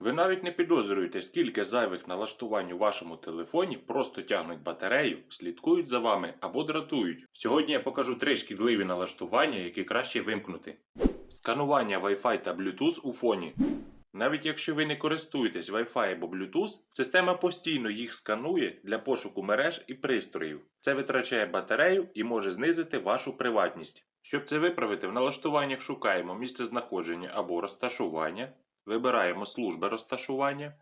Ви навіть не підозрюєте, скільки зайвих налаштувань у вашому телефоні просто тягнуть батарею, слідкують за вами або дратують. Сьогодні я покажу три шкідливі налаштування, які краще вимкнути. Сканування Wi-Fi та Bluetooth у фоні. Навіть якщо ви не користуєтесь Wi-Fi або Bluetooth, система постійно їх сканує для пошуку мереж і пристроїв. Це витрачає батарею і може знизити вашу приватність. Щоб це виправити, в налаштуваннях шукаємо місце знаходження або розташування, вибираємо служби розташування.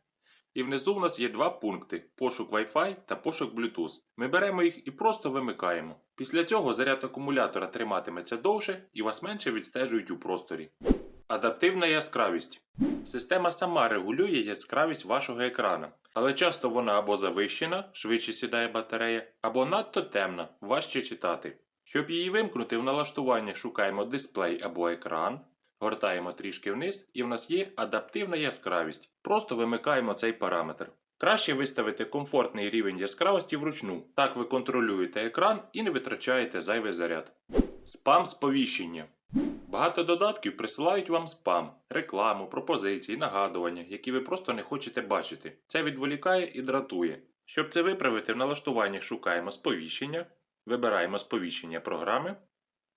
І внизу в нас є два пункти: пошук Wi-Fi та пошук Bluetooth. Ми беремо їх і просто вимикаємо. Після цього заряд акумулятора триматиметься довше і вас менше відстежують у просторі. Адаптивна яскравість. Система сама регулює яскравість вашого екрана, але часто вона або завищена, швидше сідає батарея, або надто темна, важче читати. Щоб її вимкнути, в налаштуваннях шукаємо дисплей або екран, гортаємо трішки вниз, і в нас є адаптивна яскравість. Просто вимикаємо цей параметр. Краще виставити комфортний рівень яскравості вручну. Так ви контролюєте екран і не витрачаєте зайвий заряд. Спам сповіщення. Багато додатків присилають вам спам, рекламу, пропозиції, нагадування, які ви просто не хочете бачити. Це відволікає і дратує. Щоб це виправити, в налаштуваннях шукаємо сповіщення, вибираємо сповіщення програми,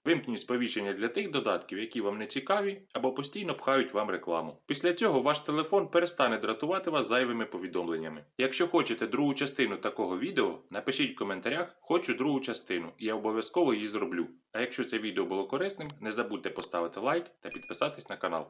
вимкніть сповіщення для тих додатків, які вам не цікаві або постійно пхають вам рекламу. Після цього ваш телефон перестане дратувати вас зайвими повідомленнями. Якщо хочете другу частину такого відео, напишіть в коментарях Хочу другу частину, і я обов'язково її зроблю. А якщо це відео було корисним, не забудьте поставити лайк та підписатись на канал.